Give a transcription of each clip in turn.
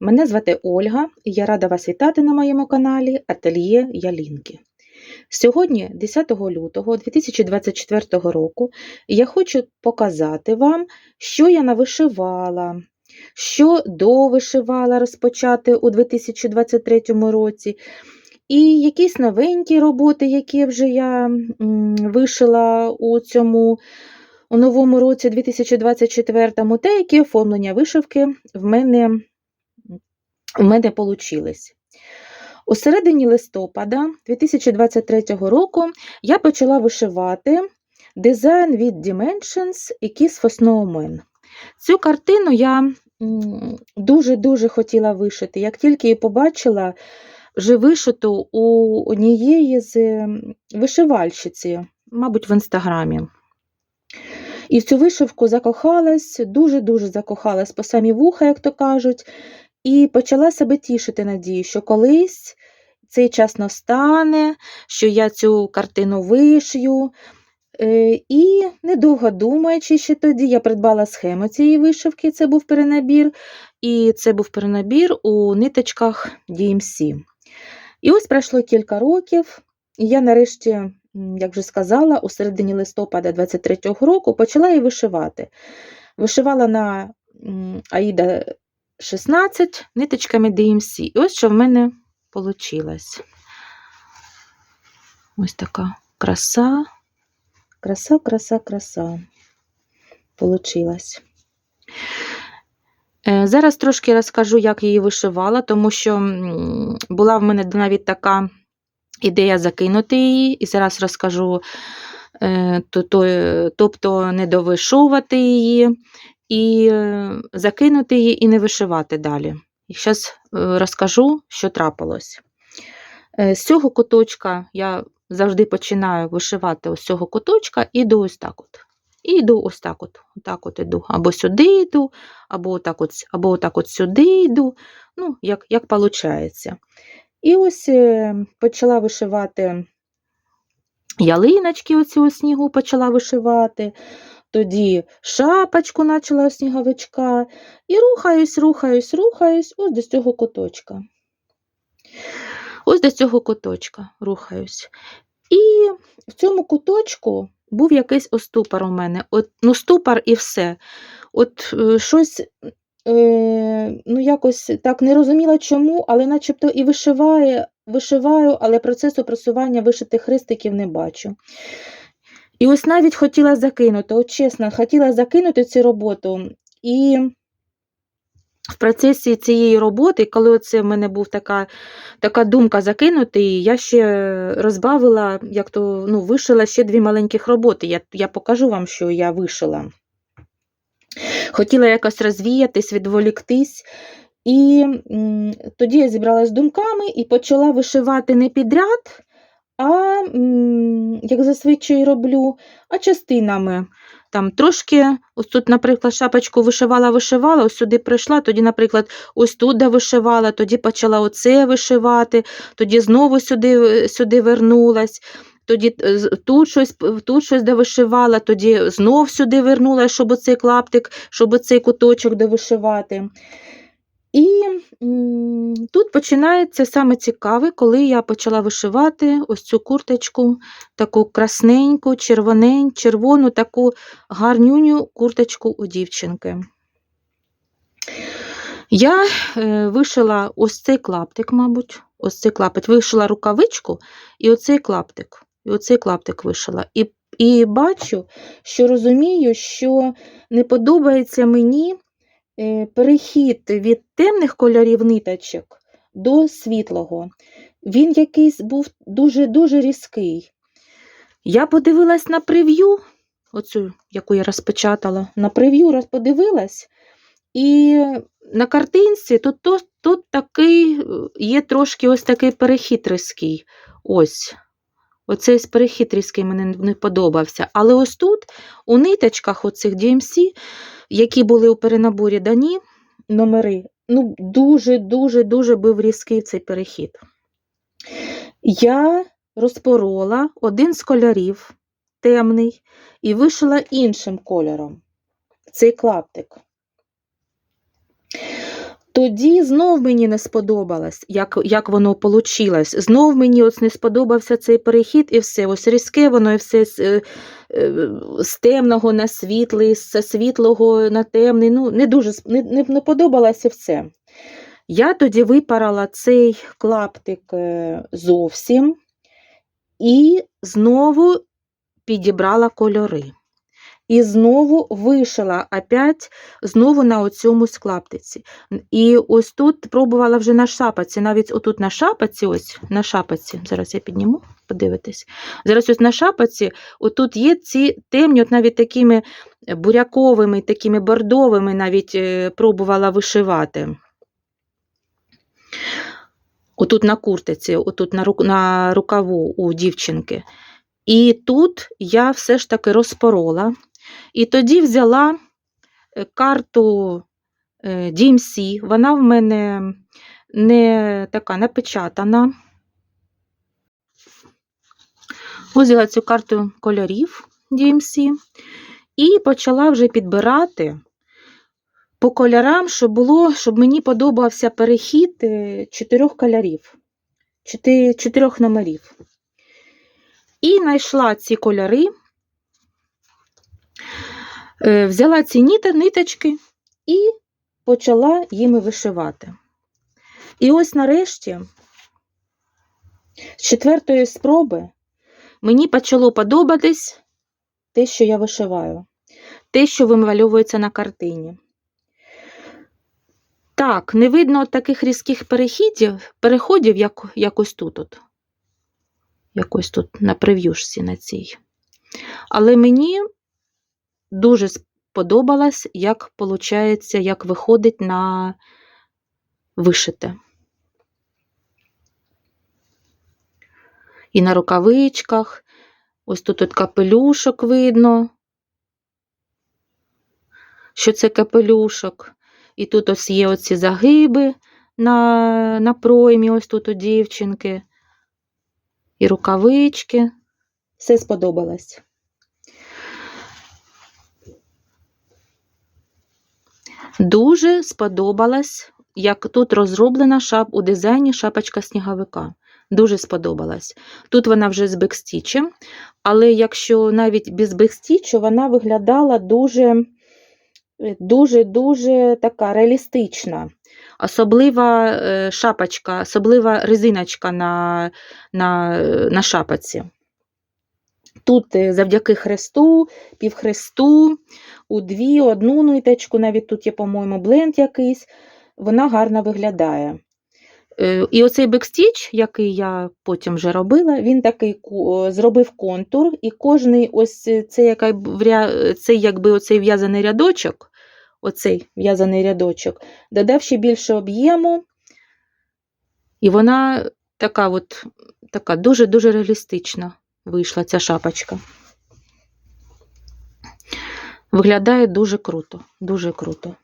Мене звати Ольга, і я рада вас вітати на моєму каналі Ательє Ялінки. Сьогодні, 10 лютого 2024 року, я хочу показати вам, що я навишивала, що довишивала розпочати у 2023 році, і якісь новенькі роботи, які вже я вишила у цьому у новому році 2024, та які оформлення вишивки в мене у мене получились. У середині листопада 2023 року я почала вишивати дизайн від Dimensions і Kiss for Snowman. Цю картину я дуже-дуже хотіла вишити. Як тільки її побачила вже вишиту у однієї з вишивальщиці, мабуть, в інстаграмі. І в цю вишивку закохалась, дуже-дуже закохалась по самі вуха, як то кажуть, і почала себе тішити надію, що колись цей час настане, що я цю картину вишью. Е, І недовго думаючи ще тоді, я придбала схему цієї вишивки, це був перенабір, і це був перенабір у ниточках DMC. І ось пройшло кілька років, і я нарешті, як вже сказала, у середині листопада 23-го року почала її вишивати. Вишивала на Аїда 16 ниточками DMC. І ось що в мене вийшло. Ось така краса, краса, краса, краса. Получилась. Е, Зараз трошки розкажу, як її вишивала, тому що була в мене навіть така ідея закинути її, і зараз розкажу, е, то- то- тобто не довишовувати її, і е, закинути її і не вишивати далі. І зараз розкажу, що трапилось. Е, З цього куточка я завжди починаю вишивати ось цього куточка і йду ось так от. І йду ось так от, отак от іду. Або сюди йду, або отак от, або отак от сюди йду, ну, як, як виходить. І ось е, почала вишивати ялиночки оці у снігу почала вишивати, тоді шапочку почала сніговичка, і рухаюсь, рухаюсь, рухаюсь ось до цього куточка. Ось до цього куточка рухаюсь. І в цьому куточку був якийсь оступор у мене. От, ну, ступор і все. От е, щось, е, ну, якось так не розуміла чому, але начебто і вишиває, вишиваю, але процесу просування вишитих хрестиків не бачу. І ось навіть хотіла закинути, от чесно, хотіла закинути цю роботу. І в процесі цієї роботи, коли оце в мене був така, така думка закинути, я ще розбавила, як то ну, вишила ще дві маленьких роботи. Я, я покажу вам, що я вишила. Хотіла якось розвіятись, відволіктись. І тоді я зібралася з думками і почала вишивати не підряд, а, як зазвичай роблю, а частинами. Там трошки, ось тут, наприклад, шапочку вишивала, вишивала, ось сюди прийшла, тоді, наприклад, ось тут вишивала, тоді почала оце вишивати, тоді знову сюди, сюди вернулась. Тоді е, тут щось, тут щось довишивала, тоді знов сюди вернулась, щоб оцей клаптик, щоб оцей куточок довишивати. І тут починається саме цікаве, коли я почала вишивати ось цю курточку, таку красненьку, червонень, червону, таку гарнюню курточку у дівчинки. Я е, вишила ось цей клаптик, мабуть, ось цей клаптик, вишила рукавичку і оцей клаптик. І оцей клаптик вишила. І, і бачу, що розумію, що не подобається мені е, перехід від темних кольорів ниточок до світлого. Він якийсь був дуже-дуже різкий. Я подивилась на прев'ю, оцю, яку я розпечатала, на прев'ю подивилась, і на картинці тут, тут, тут такий е, є трошки ось такий перехід різкий. Ось. Оцей перехід різкий мені не- подобався. Але ось тут, у ниточках оцих DMC, які були у перенаборі дані, номери, ну, дуже-дуже-дуже був різкий цей перехід. Я розпорола один з кольорів, темний, і вишила іншим кольором цей клаптик. Тоді знов мені не сподобалось, як, як воно вийшло. Знов мені ось не сподобався цей перехід і все. Ось різке воно і все з, е, е, з темного на світлий, з світлого на темний. Ну, не дуже не, не, не подобалося все. Я тоді випарала цей клаптик е, зовсім і знову підібрала кольори. І знову вишила опять знову на оцьому склаптиці. І ось тут пробувала вже на шапаці, навіть отут на шапаці, ось на шапаці, зараз я підніму, подивитись. Зараз ось на шапаці, отут є ці темні, от навіть такими буряковими, такими бордовими навіть е, пробувала вишивати. Отут на куртиці, отут на рукаву у дівчинки. І тут я все ж таки розпорола. І тоді взяла е, карту е, DMC, вона в мене не така напечатана. Ось цю карту кольорів DMC і почала вже підбирати по кольорам, щоб було, щоб мені подобався перехід е, чотирьох кольорів, чотирьох номерів. І знайшла ці кольори, взяла ці ніти, ниточки і почала їми вишивати. І ось нарешті, з четвертої спроби, мені почало подобатись те, що я вишиваю, те, що вимальовується на картині. Так, не видно таких різких перехідів, переходів, як, як ось тут. От. Якось тут на прев'юшці на цій. Але мені дуже сподобалось, як виходить, як виходить на вишите. І на рукавичках. Ось тут от капелюшок видно, що це капелюшок. І тут ось є оці загиби на, на проймі, ось тут у дівчинки. І рукавички. Все сподобалось. Дуже сподобалось, як тут розроблена шап у дизайні шапочка сніговика. Дуже сподобалась. Тут вона вже з бекстічем, але якщо навіть без бекстічу, вона виглядала дуже, дуже, дуже така реалістична. Особлива е, шапочка, особлива резиночка на, на, на шапоці. Тут е, завдяки хресту, півхресту, у дві, одну ниточку, навіть тут є, по-моєму, бленд якийсь, вона гарно виглядає. Е, І оцей бекстіч, який я потім вже робила, він такий зробив контур, і кожний ось цей, цей, якби оцей в'язаний рядочок, оцей в'язаний рядочок, додав ще більше об'єму, і вона така от, така дуже-дуже реалістична вийшла ця шапочка. Виглядає дуже круто, дуже круто.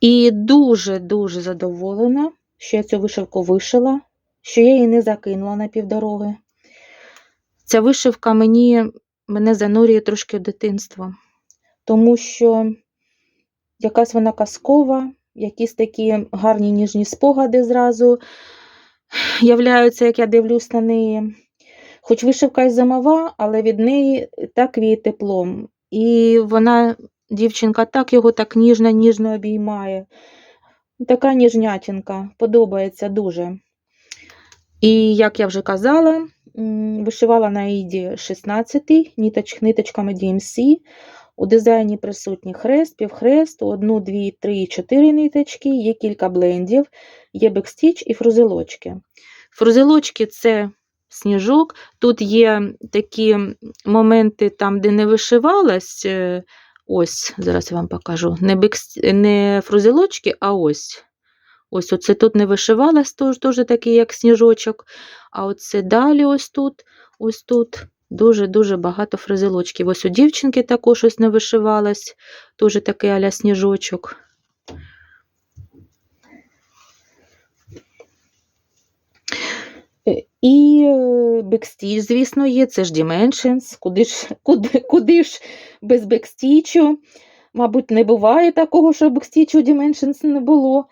І дуже-дуже задоволена, що я цю вишивку вишила, що я її не закинула на півдороги. Ця вишивка мені, мене занурює трошки в дитинство, тому що якась вона казкова, якісь такі гарні ніжні спогади зразу являються, як я дивлюсь на неї. Хоч вишивка й зимова, але від неї так віє теплом. І вона, дівчинка, так його так ніжно, ніжно обіймає. Така ніжнятінка, подобається дуже. І, як я вже казала, вишивала на Іді 16 ниточ, ниточками DMC. У дизайні присутні хрест, півхрест, одну, дві, три, чотири ниточки, є кілька блендів, є бекстіч і фрузелочки. Фрузелочки це сніжок. Тут є такі моменти, там, де не вишивалась. е, Ось, зараз я вам покажу. Не, бекс... не фрузелочки, а ось. Ось оце тут не вишивалась, теж, теж такий, як сніжочок. А оце далі ось тут, ось тут. Дуже-дуже багато фрузелочків. Ось у дівчинки також ось не вишивалась, теж такий аля сніжочок. І е, бекстіч, звісно, є, це ж Dimensions, куди ж, куди, куди ж без бекстічу. Мабуть, не буває такого, щоб Stitch у Dimensions не було.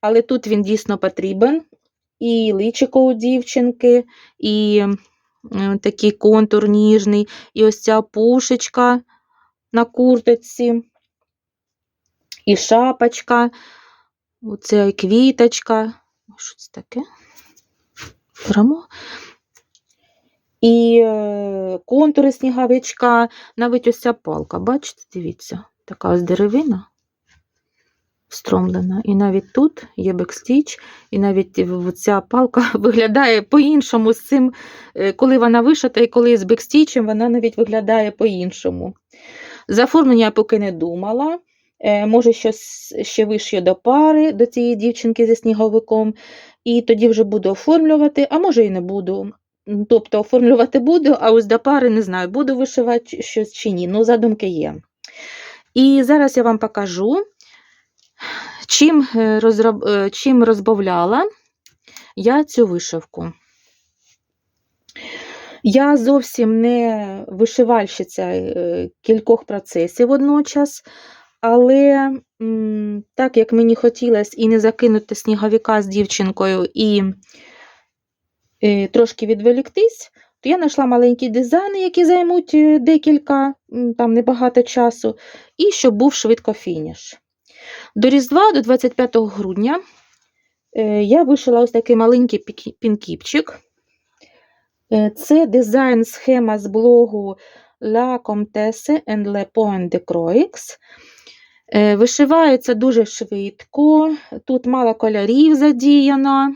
Але тут він дійсно потрібен. І личико у дівчинки, і е, такий контур ніжний, і ось ця пушечка на курточці, і шапочка, оце квіточка. Що це таке? Беремо. І е, контури сніговичка, навіть ось ця палка, бачите, дивіться, така ось деревина встромлена. І навіть тут є бекстіч, і навіть ця палка виглядає по-іншому з цим, е, коли вона вишита і коли з бекстічем, вона навіть виглядає по-іншому. За оформлення я поки не думала. Е, Може, щось ще вишью до пари, до цієї дівчинки зі сніговиком, і тоді вже буду оформлювати, а може і не буду. Тобто оформлювати буду, а ось до пари не знаю, буду вишивати щось чи ні. Ну, задумки є. І зараз я вам покажу, чим, е, розроб... е, чим розбавляла я цю вишивку. Я зовсім не вишивальщиця е, кількох процесів водночас, але так як мені хотілося і не закинути сніговика з дівчинкою, і е, трошки відволіктись, то я знайшла маленькі дизайни, які займуть е, декілька, там небагато часу, і щоб був швидко фініш. До Різдва, до 25 грудня, е, я вишила ось такий маленький пінкіпчик. Це дизайн схема з блогу La Comtesse and Le Point de Croix. Е, Вишивається дуже швидко, тут мало кольорів задіяно,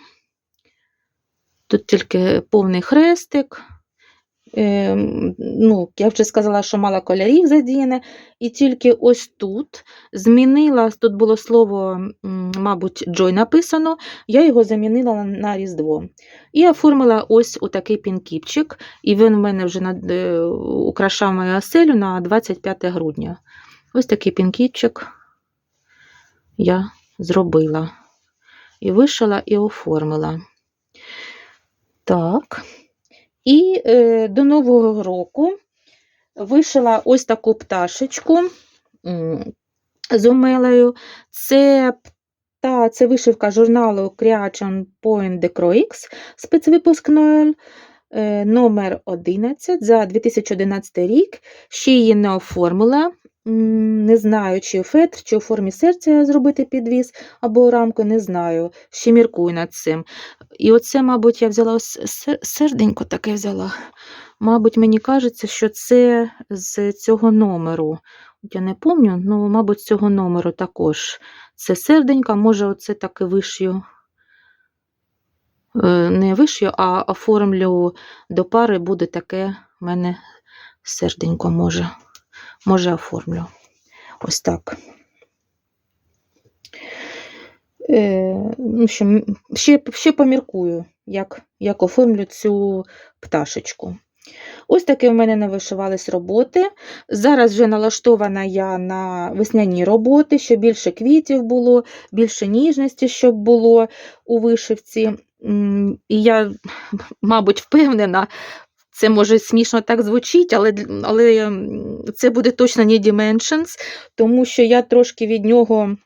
тут тільки повний хрестик. Е, Ну, я вже сказала, що мало кольорів задіяне, і тільки ось тут змінила, тут було слово, мабуть, Joy написано, я його замінила на- Різдво. І оформила ось у такий пінкіпчик, і він в мене вже е, украшав мою оселю на 25 грудня. Ось такий пінкіпчик я зробила. І вишила, і оформила. Так. І е, до Нового року вишила ось таку пташечку з омелею. Це, та, це вишивка журналу Creation Point de Croix, спецвипуск Ноель, е, номер 11 за 2011 рік. Ще її не оформила. Не знаю, чи фетр, чи у формі серця зробити підвіз або рамку, не знаю. Ще міркую над цим. І оце, мабуть, я взяла серденько таке взяла. Мабуть, мені кажеться, що це з цього номеру. Я не пам'ятаю, ну, мабуть, з цього номеру також. Це серденько, може, оце так і вишью. Е, Не вишью, а оформлю до пари буде таке в мене серденько, може. Може, оформлю. Ось так. Е, ну, ще, ще поміркую, як, як оформлю цю пташечку. Ось таке в мене не вишивались роботи. Зараз вже налаштована я на весняні роботи, щоб більше квітів було, більше ніжності, щоб було у вишивці. І я, мабуть, впевнена, це може смішно так звучить, але, але це буде точно не Dimensions, тому що я трошки від нього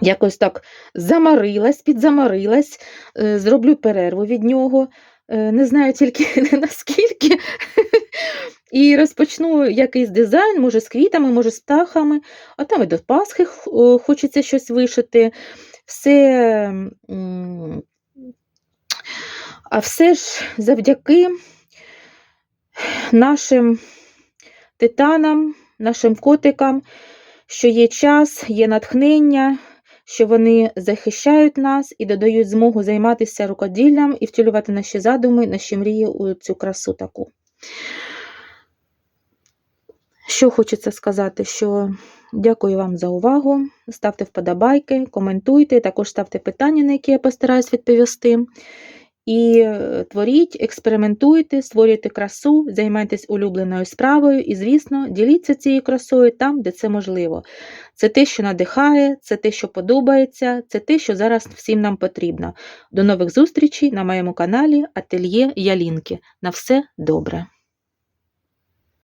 якось так замарилась, підзамарилась, е, зроблю перерву від нього. Е, Не знаю тільки наскільки. І розпочну якийсь дизайн, може з квітами, може з птахами, а там і до Пасхи хочеться щось вишити. Все, а все ж завдяки нашим титанам, нашим котикам, що є час, є натхнення, що вони захищають нас і додають змогу займатися рукоділлям і втілювати наші задуми, наші мрії у цю красу таку. Що хочеться сказати, що дякую вам за увагу. Ставте вподобайки, коментуйте, також ставте питання, на які я постараюсь відповісти. І е, творіть, експериментуйте, створюйте красу, займайтесь улюбленою справою і, звісно, діліться цією красою там, де це можливо. Це те, що надихає, це те, що подобається, це те, що зараз всім нам потрібно. До нових зустрічей на моєму каналі Ательє Ялінки. На все добре!